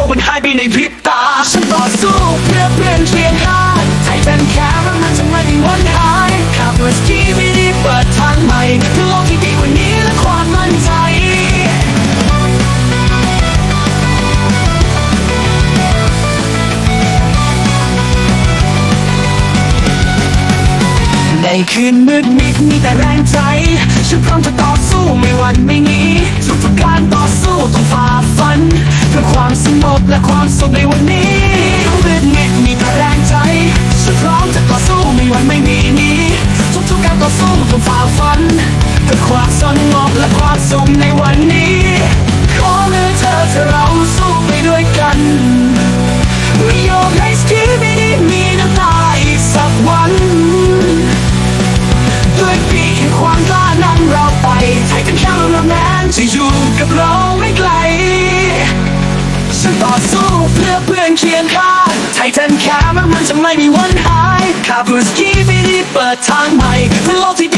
พวกมันหายไปในพริบตา ฉันต่อสู้เพื่อเปลี่ยนเพียงหาไทยเป็นแค่ว่ามันจะไม่ได้วันหายขับด้วยสกีวิดีเปิดทางใหม่เพื่อโลกที่ดีกว่านี้และความมั่นใจในคืนมืดมิดมีแต่แรงใจ ฉันพร้อมจะต่อสู้ไม่วันไม่หนี วันนี้มืดมิดมีแต่แรงใจฉันพร้อมจะต่อสู้ไม่วันไม่หนีหนีทุกๆการต่อสู้ต้องฝ่าฟันเพื่อความสงบและความสุขในวันนี้ ขอมือเธอเธอเราสู้ไปด้วยกันไม่ยอมให้สกีไม่ได้มีน้ำตาอีกสักวันด้วยปีแห่งความกล้านำเราไปให้กันข้ามเรแม้นจะอยู่กับเรา ฉันต่อสู้เพื่อเพื่อนเคียงข้างไททันแคมมันจะไม่มีวันหายคาบูสกีไม่ได้เปิดทางใหม่เพื่อโลกที่ดี